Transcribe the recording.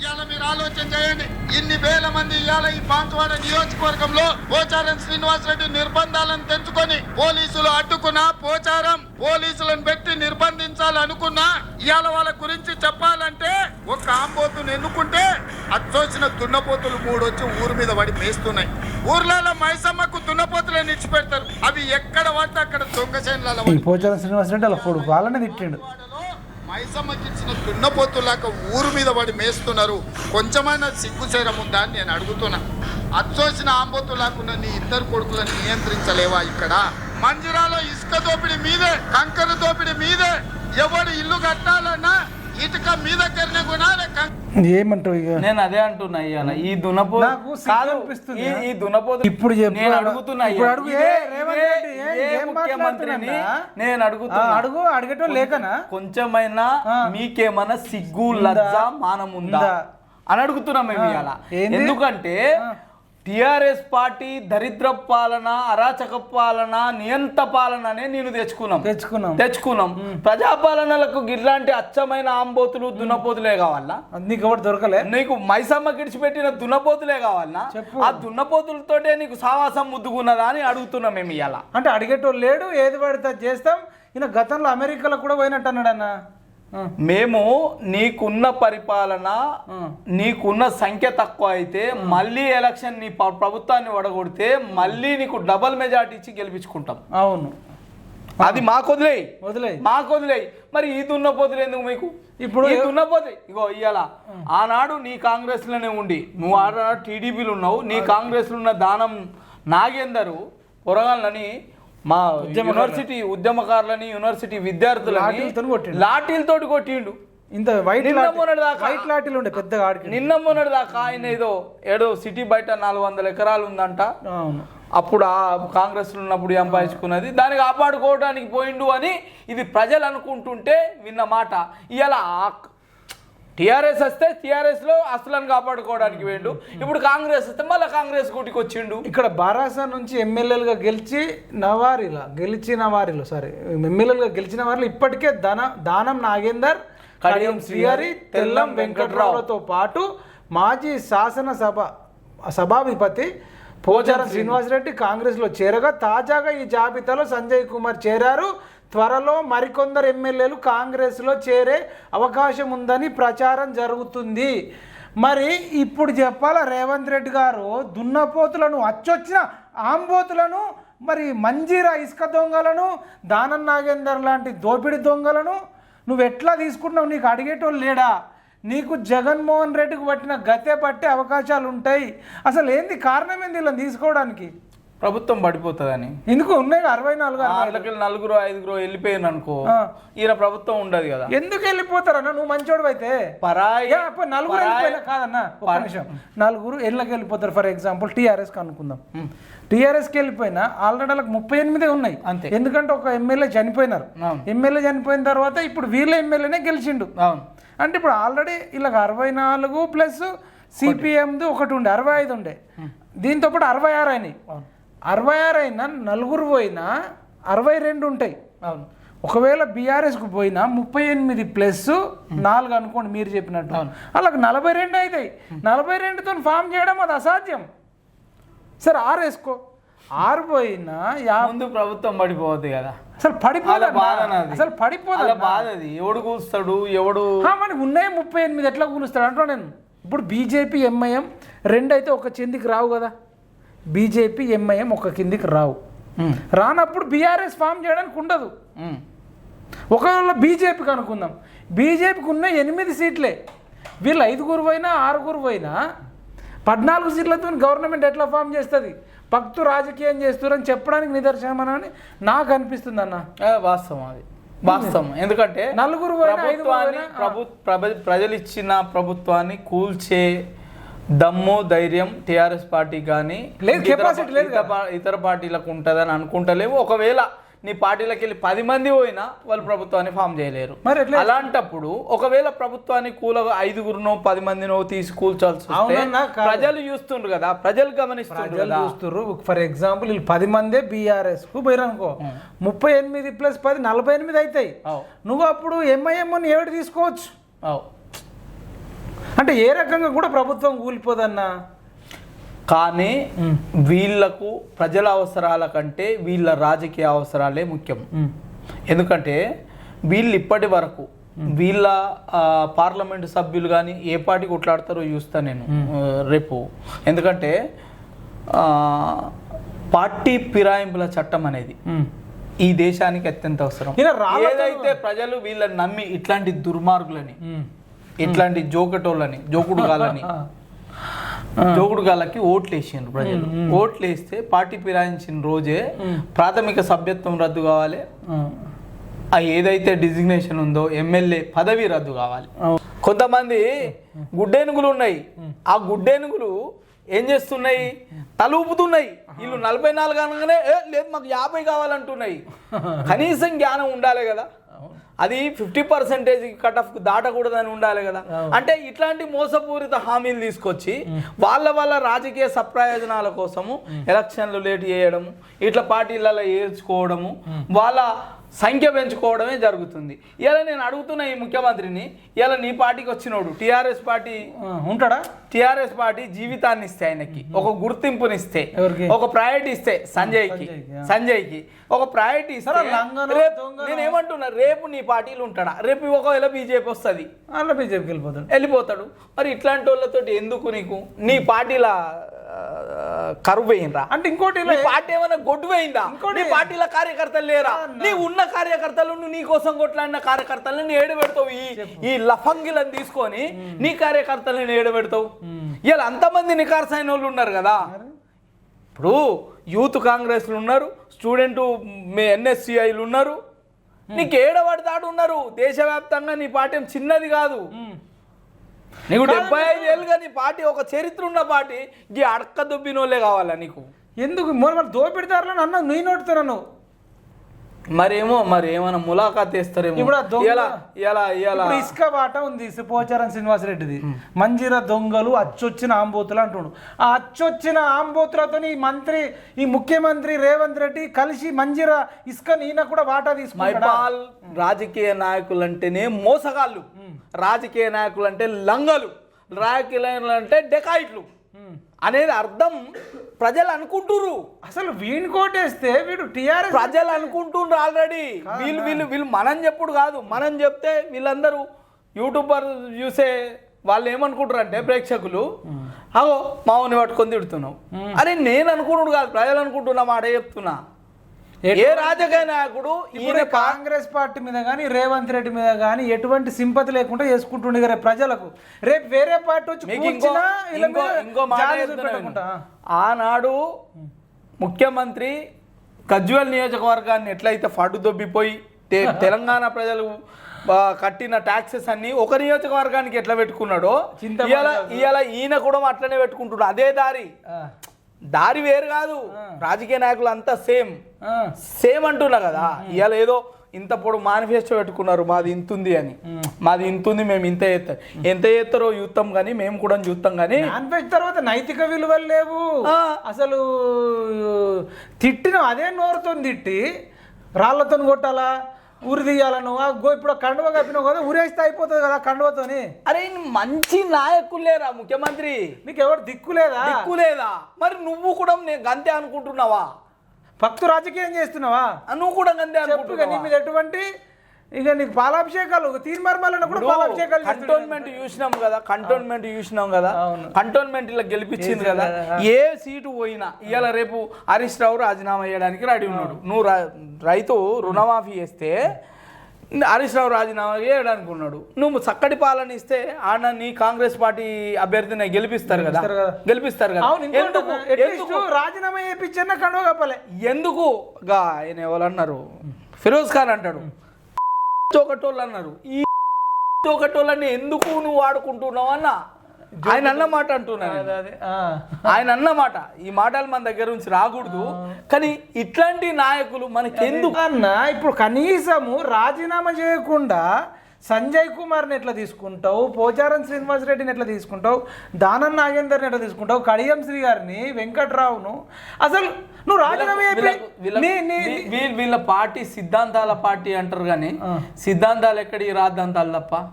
ఇవాళ మీరు ఆలోచన చేయండి. ఇన్ని వేల మంది ఇవాళ ఈ బాన్సువాడ నియోజకవర్గంలో పోచారం శ్రీనివాస్ రెడ్డి నిర్బంధాలను తెంచుకొని పోలీసులు అడ్డుకున్నా పోచారం పోలీసులను పెట్టి నిర్బంధించాలనుకున్నా ఇవాళ వాళ్ళ గురించి చెప్పాలంటే ఒక ఆంబోతును ఎన్నుకుంటే అచ్చొచ్చిన దున్నపోతులు మూడు వచ్చి ఊరు మీద పడి మేస్తున్నాయి. ఊర్లలో మైసమ్మకు దున్నపోతులను ఇచ్చిపెడతారు. అవి ఎక్కడ పడితే అక్కడ దొంగ చేనులలో పోచారం శ్రీనివాస్ రెడ్డి అలా వాళ్ళనే తిట్టిండు. మైసమ్మకి ఇచ్చిన దున్నపోతులాక ఊరు మీద వాడు మేస్తున్నారు. కొంచెమైనా సిగ్గుచేరం ఉందా అని నేను అడుగుతున్నా. అచ్చోసిన ఆంబోతులాకున్న నీ ఇద్దరు కొడుకులను నియంత్రించలేవా ఇక్కడ? మంజిరాలో ఇసుక దోపిడి మీదే కంకర దోపిడి మీదే. ఎవడు ఇల్లు కట్టాలన్నా ఇటుక మీద ఏమంటావు ఇక నేను అదే అంటున్నా ఇవాళ ఈ దునపో నాకు సిగ్గు కాదు అనిపిస్తుంది. ఈ- ఈ దునపోతు ఇప్పుడు చెప్పు. నేను అడుగుతున్నా ఇప్పుడు. అడుగు. ఇదే- ఏ, రేవంత్ ఇదే- రెడ్డి, ఏ, ఇదే ఏం ముఖ్యమంత్రిని? నేను ఆ, అడుగుతున్నా అడుగు అడిగేటో లేకనా కొంచెమైనా ఆ. మీకేమైనా సిగ్గు? లజ్జ మానం ఉందా ఉందా? అని అడుగుతున్నాం మేము. ఇవాళ ఏంది? ఎందుకంటే ఆ. టిఆర్ఎస్ పార్టీ దరిద్ర పాలన అరాచక పాలన నియంత పాలననే నేను తెచ్చుకున్నాం. తెచ్చుకున్నాం. తెచ్చుకున్నాం. ప్రజాపాలనలకు ఇట్లాంటి అచ్చమైన ఆంబోతులు దున్నపోతులే కావాలా? నీకు ఎవరు దొరకలే. నీకు మైసమ్మ గిడిచిపెట్టిన దున్నపోతులే చెప్పు. ఆ దున్నపోతులతోటే నీకు సావాసం ముద్దుకున్నదా అని అడుగుతున్నాం మేము ఇవాళ అంటే అడిగేటోళ్ళు లేడు ఏది పడితే చేస్తాం. ఈయన గతంలో అమెరికాలో కూడా పోయినట్టు అన్నాడు అన్న ఆ, మేము నీకున్న పరిపాలన. నీకున్న సంఖ్య తక్కువ అయితే మళ్ళీ ఎలక్షన్ నీ ప్రభుత్వాన్ని వడగొడితే మళ్ళీ నీకు డబల్ మెజార్టీ ఇచ్చి గెలిపించుకుంటాం. అవును. అది మాకు వదిలేయి. వదిలే మాకు వదిలేయి. మరి ఈ దున్నపోతులు ఎందుకు మీకు? ఇప్పుడు ఈ దున్నపోతే ఇగో ఇవాళ ఆనాడు నీ కాంగ్రెస్లోనే ఉండి నువ్వు ఆనాడు టీడీపీలు ఉన్నావు నీ కాంగ్రెస్లో ఉన్న దానం నాగేందరు పొరగాళ్ళని మా యూనివర్సిటీ ఉద్యమకారులని యూనివర్సిటీ విద్యార్థులని లాఠీలతోని కొట్టిండు. ఇంత వైట్ మొన్నటి దాకా- వైట్ లాటిల్ ఉండే పెద్దగా ఆడికి. నిన్న మొన్నటి దాకా ఆయన ఏదో ఏదో సిటీ బయట నాలుగు వందల ఎకరాలు ఉందంట. అవును. అప్పుడు ఆ కాంగ్రెస్ ఉన్నప్పుడు సంపాదించుకున్నది దాన్ని కాపాడుకోవడానికి పోయిండు అని ఇది ప్రజలు అనుకుంటుంటే విన్న మాట. ఇవాళ టిఆర్ఎస్ వస్తే టిఆర్ఎస్లో అసలను కాపాడుకోవడానికి పోయిండు ఇప్పుడు కాంగ్రెస్ వస్తే మళ్ళీ కాంగ్రెస్ గుటికి వచ్చిండు. ఇక్కడ బారాసా నుంచి ఎమ్మెల్యేలుగా గెలిచి నవారిలా గెలిచిన వారిలో సారీ ఎమ్మెల్యేలుగా గెలిచిన వారిలో ఇప్పటికే దన దానం నాగేందర్ కడియం శ్రీహరి తెల్లం వెంకట్రావులతో పాటు మాజీ శాసనసభ సభాధిపతి పోచారం శ్రీనివాసరెడ్డి కాంగ్రెస్లో చేరగా తాజాగా ఈ జాబితాలో సంజయ్ కుమార్ చేరారు. త్వరలో మరికొందరు ఎమ్మెల్యేలు కాంగ్రెస్లో చేరే అవకాశం ఉందని ప్రచారం జరుగుతుంది. మరి ఇప్పుడు చెప్పాలా రేవంత్ రెడ్డి గారు దున్నపోతులను అచ్చొచ్చిన ఆంబోతులను మరి మంజీరా ఇసుక దొంగలను దానం నాగేందర్ లాంటి దోపిడి దొంగలను నువ్వు ఎట్లా తీసుకుంటున్నావు? నీకు అడిగేటోళ్ళు లేడా? నీకు జగన్మోహన్ రెడ్డికి పట్టిన గతే పట్టే అవకాశాలు ఉంటాయి అసలు ఏంది కారణం ఏంది ఇలా తీసుకోవడానికి? ప్రభుత్వం పడిపోతుందని. ఎందుకు? ఉన్నాయి అరవై నాలుగు. వాళ్ళకి నలుగురు ఐదుగురు వెళ్ళిపోయాను అనుకో. ఈయన ప్రభుత్వం ఉండదు కదా. ఎందుకు వెళ్ళిపోతారన్న నువ్వు మంచోడు అయితే. పరాయి నలుగురు కాదన్న నిమిషం. నలుగురు ఎళ్ళకి వెళ్ళిపోతారు. ఫర్ ఎగ్జాంపుల్ టీఆర్ఎస్కి అనుకుందాం. టీఆర్ఎస్కి వెళ్ళిపోయినా ఆల్రెడీ వాళ్ళకి ముప్పై ఎనిమిది ఉన్నాయి. అంతే. ఎందుకంటే ఒక ఎమ్మెల్యే చనిపోయినారు. ఎమ్మెల్యే చనిపోయిన తర్వాత ఇప్పుడు వీళ్ళ ఎమ్మెల్యేనే గెలిచిండు. అవును. అంటే ఇప్పుడు ఆల్రెడీ వీళ్ళకి అరవై నాలుగు ప్లస్ సిపిఎంది ఒకటి ఉండే అరవై ఐదు ఉండే. దీంతో పాటు అరవై ఆరు అయినాయి. అరవై ఆరు అయినా నలుగురు పోయినా అరవై రెండు ఉంటాయి. అవును. ఒకవేళ బీఆర్ఎస్కు పోయినా ముప్పై ఎనిమిది ప్లస్ నాలుగు అనుకోండి మీరు చెప్పినట్టు. వాళ్ళకి నలభై రెండు అవుతాయి నలభై రెండుతో ఫామ్ చేయడం అది అసాధ్యం. సరే ఆరు వేసుకో. ఆరు పోయినా యా ముందు ప్రభుత్వం పడిపోవద్దు కదా. అసలు పడిపోదు. అసలు పడిపోదు బాధ అది. ఎవడు కూస్తాడు ఎవడు మనకి ఉన్నాయి ముప్పై ఎనిమిది ఎట్లా కూలుస్తాడు? అంటున్నా నేను. ఇప్పుడు బీజేపీ ఎంఐఎం రెండు అయితే ఒక కిందికి రావు కదా. బీజేపీ ఎంఐఎం ఒక కిందికి రావు. రానప్పుడు బీఆర్ఎస్ ఫామ్ చేయడానికి ఉండదు. ఒకవేళ బీజేపీకి అనుకుందాం. బీజేపీకి ఉన్న ఎనిమిది సీట్లే. వీళ్ళు ఐదుగురు పోయినా ఆరుగురు పోయినా పద్నాలుగు సీట్లతో గవర్నమెంట్ ఎట్లా ఫామ్ చేస్తుంది? భక్తు రాజకీయం చేస్తారని చెప్పడానికి నిదర్శనం అని నాకు అనిపిస్తుంది అన్న. వాస్తవం అది. వాస్తవం. ఎందుకంటే నలుగురు ప్రభుత్వాన్ని ప్రభ- ప్రజలు ఇచ్చిన ప్రభుత్వాన్ని కూల్చే దమ్ము ధైర్యం టిఆర్ఎస్ పార్టీ కానీ లేదు, capacity లేదు ఇతర పార్టీలకు ఉంటుందని అనుకుంటలేవు. ఒకవేళ నీ పార్టీలకు వెళ్ళి పది మంది పోయినా వాళ్ళు ప్రభుత్వాన్ని ఫామ్ చేయలేరు. మరి అలాంటప్పుడు ఒకవేళ ప్రభుత్వాన్ని కూల ఐదుగురునో పది మందినో తీసి కూల్చాల్సి. ప్రజలు చూస్తుండ్రు కదా ప్రజలు చూస్తున్నారు ఫర్ ఎగ్జాంపుల్ వీళ్ళు పది మందే బీఆర్ఎస్కు పోయిరు అనుకో ముప్పై ఎనిమిది ప్లస్ పది నలభై ఎనిమిది అవుతాయి అవు. నువ్వు అప్పుడు ఎంఐఎం ఏడు తీసుకోవచ్చు. అంటే ఏ రకంగా కూడా ప్రభుత్వం కూలిపోదన్నా కానీ వీళ్ళకు ప్రజల అవసరాల కంటే వీళ్ళ రాజకీయ అవసరాలే ముఖ్యం. ఎందుకంటే వీళ్ళు ఇప్పటి వరకు వీళ్ళ పార్లమెంటు సభ్యులు కానీ ఏ పార్టీ కొట్లాడతారో చూస్తా నేను రేపు. ఎందుకంటే పార్టీ ఫిరాయింపుల చట్టం అనేది ఈ దేశానికి అత్యంత అవసరం. ఏదైతే ప్రజలు వీళ్ళని నమ్మి ఇట్లాంటి దుర్మార్గులని ఇట్లాంటి జోకటోళ్ళని జోకుడు గాలని జోకుడు గాలకి ఓట్లు వేసిండ్రు ప్రజలు ఓట్లు వేస్తే పార్టీ ఫిరాయించిన రోజే ప్రాథమిక సభ్యత్వం రద్దు కావాలి. ఆ ఏదైతే డిజిగ్నేషన్ ఉందో ఎమ్మెల్యే పదవి రద్దు కావాలి. కొంతమంది గుడ్డేనుగులు ఉన్నాయి. ఆ గుడ్డేనుగులు ఏం చేస్తున్నాయి? తల ఊపుతున్నాయి వీళ్ళు నలభై నాలుగు అనగానే "ఏ, లేదు మాకు యాభై కావాలంటున్నాయి. కనీసం జ్ఞానం ఉండాలి కదా. అది ఫిఫ్టీ పర్సెంటేజ్ కట్ ఆఫ్ దాటకూడదని ఉండాలి కదా. అంటే ఇట్లాంటి మోసపూరిత హామీలు తీసుకొచ్చి వాళ్ళ వాళ్ళ రాజకీయ సప్రయోజనాల కోసము ఎలక్షన్లు లేట్ చేయడము ఇట్లా పార్టీలలో ఏర్చుకోవడము వాళ్ళ సంఖ్య పెంచుకోవడమే జరుగుతుంది. ఇలా నేను అడుగుతున్న ఈ ముఖ్యమంత్రిని ఇలా నీ పార్టీకి వచ్చినోడు టిఆర్ఎస్ పార్టీ ఉంటాడా? టిఆర్ఎస్ పార్టీ జీవితాన్ని ఇస్తే ఆయనకి ఒక గుర్తింపునిస్తే? ఒక ప్రయారిటీ ఇస్తే సంజయ్కి సంజయ్కి, ఒక ప్రయారిటీ ఇస్తే. నేను ఏమంటున్నా రేపు నీ పార్టీలు ఉంటాడా? రేపు ఒకవేళ బీజేపీ వస్తుంది. అలా బీజేపీకి వెళ్ళిపోతాడు. వెళ్ళిపోతాడు. మరి ఇట్లాంటి వాళ్ళతో ఎందుకు నీకు? నీ పార్టీల కరువు వేయినరా అంటే ఇంకోటి పార్టీ ఏమైనా గొడ్డు వేయిందా ఇంకోటి- పార్టీల కార్యకర్తలు లేరా? నీ ఉన్న కార్యకర్తలు నువ్వు నీ కోసం కొట్లాడిన కార్యకర్తలను ఏడు పెడతావు ఈ ఈ లఫంగిలను తీసుకొని నీ కార్యకర్తలను ఏడు పెడతావు ఇలా అంతమంది నికార్సైన వాళ్ళు ఉన్నారు కదా. ఇప్పుడు యూత్ కాంగ్రెస్లు ఉన్నారు స్టూడెంట్ ఎన్ఎస్సిఐలు ఉన్నారు. నీకు ఏడబడతాడు ఉన్నారు దేశవ్యాప్తంగా నీ పార్టీ ఏం చిన్నది కాదు. నీకు డెబ్బై ఐదు ఏళ్ళుగా నీ పార్టీ ఒక చరిత్ర ఉన్న పార్టీ ఈ అడక్క దుబ్బినోళ్ళే కావాలా నీకు? ఎందుకు? మొన్న దోపిడిదారులను అన్న నీ నోటుతున్నాను మరేమో మరి ఏమైనా ములాఖాత్ ఇప్పుడు ఇప్పుడు ఇసుక వాట ఉంది పోచారం శ్రీనివాసరెడ్డిది. మంజీర దొంగలు అచ్చొచ్చిన ఆంబోతులు అంటుండు. ఆ అచ్చొచ్చిన ఆంబోతులతో ఈ మంత్రి ఈ ముఖ్యమంత్రి రేవంత్ రెడ్డి కలిసి మంజీర ఇసుక ఈయన కూడా వాటా మైపాల్ రాజకీయ నాయకులు అంటేనే మోసగాళ్ళు రాజకీయ నాయకులు అంటే లంగలు. రాజకీయ అంటే డెకాయిట్లు. అనేది అర్థం ప్రజలు అనుకుంటుర్రు. అసలు వీణి కోటేస్తే వీడు టిఆర్ఎస్ ప్రజలు అనుకుంటుండ్రు ఆల్రెడీ. వీళ్ళు వీళ్ళు వీళ్ళు మనం చెప్పుడు కాదు. మనం చెప్తే వీళ్ళందరూ యూట్యూబర్ చూసే వాళ్ళు ఏమనుకుంటారు అంటే ప్రేక్షకులు అగో మావుని పట్టుకొని తిడుతున్నావు. అరే నేను అనుకున్నాడు కాదు ప్రజలు అనుకుంటున్నా మాట చెప్తున్నా. ఏ రాజకీయ నాయకుడు ఈయన కాంగ్రెస్ పార్టీ మీద కానీ రేవంత్ రెడ్డి మీద కానీ ఎటువంటి సింపతి లేకుండా చేసుకుంటుండే రేపు ప్రజలకు. రేపు వేరే పార్టీ వచ్చి. ఆనాడు ముఖ్యమంత్రి గజ్వల్ నియోజకవర్గాన్ని ఎట్లయితే ఫటు దొబ్బిపోయి తెలంగాణ ప్రజలు కట్టిన ట్యాక్సెస్ అన్ని ఒక నియోజకవర్గానికి ఎట్లా పెట్టుకున్నాడో. ఇవాళ ఇవాళ ఈయన కూడా అట్లనే పెట్టుకుంటున్నాడు. అదే దారి. దారి వేరు కాదు. రాజకీయ నాయకులు అంతా సేమ్. సేమ్ అంటున్నా కదా. ఇవాళ ఏదో ఇంత పొడు మేనిఫెస్టో పెట్టుకున్నారు మాది ఇంతుంది అని. మాది ఇంతుంది మేము ఇంత చేస్తాం ఎంత చేస్తారో చూస్తాం కానీ మేము కూడా చూస్తాం కానీ వెజ్ తర్వాత నైతిక విలువలు లేవు. అసలు తిట్టిన అదే నోరుతో తిట్టి రాళ్ళతో కొట్టాలా? ఉరి తీయాలను ఆ గో ఇప్పుడు కండువ కప్పినావు కదా ఉరేస్తే అయిపోతుంది కదా కండువతోని. అరే మంచి నాయకులు లేరా ముఖ్యమంత్రి? నీకు ఎవరు దిక్కు లేదా? దిక్కు లేదా? మరి నువ్వు కూడా నేను గంతే అనుకుంటున్నావా? భక్తు రాజకీయం చేస్తున్నావా నువ్వు కూడా గంతే ఇక నీ అనుకుంటున్నావా? మీద ఎటువంటి ఇక నీకు పాలాభిషేకాలు తీర్మార్మాలను కూడా పాలాభిషేకాలు. కంటోన్మెంట్ చూసినాం కదా కంటోన్మెంట్ చూసినాం కదా. కంటోన్మెంట్ ఇలా గెలిపించింది కదా. ఏ సీటు పోయినా ఇవాళ రేపు హరీష్ రావు రాజీనామా చేయడానికి రెడీ ఉన్నాడు. నువ్వు రైతు రుణమాఫీ చేస్తే హరీష్ రావు రాజీనామా చేయడానికి ఉన్నాడు. నువ్వు చక్కటి పాలన ఇస్తే ఆడ నీ కాంగ్రెస్ పార్టీ అభ్యర్థిని గెలిపిస్తారు కదా. గెలిపిస్తారు కదా. ఎందుకు? రాజీనామా చేయించన్న కండువ కప్పాలి. ఎందుకు? గా ఆయన ఎవరు అన్నారు? ఫిరోజ్ ఖాన్ అంటాడు. ఒకటోళ్ళు అన్నారు ఈ ఒకటోళ్ళని ఎందుకు నువ్వు వాడుకుంటున్నావు అన్న? ఆయన అన్న మాట అంటున్నాను. ఆయన అన్న మాట. ఈ మాటలు మన దగ్గర నుంచి రాకూడదు. కానీ ఇట్లాంటి నాయకులు మనకి ఎందుకు అన్న ఇప్పుడు కనీసము రాజీనామా చేయకుండా సంజయ్ కుమార్ని ఎట్లా తీసుకుంటావు? పోచారం శ్రీనివాస్ రెడ్డిని ఎట్లా తీసుకుంటావు? దానం నాగేందర్ని ఎట్లా తీసుకుంటావు? కడియం శ్రీ గారిని వెంకట్రావును. అసలు నువ్వు రాజీనామా వీళ్ళ పార్టీ సిద్ధాంతాల పార్టీ అంటారు కానీ సిద్ధాంతాలు ఎక్కడి రాద్ధాంతాలు తప్ప?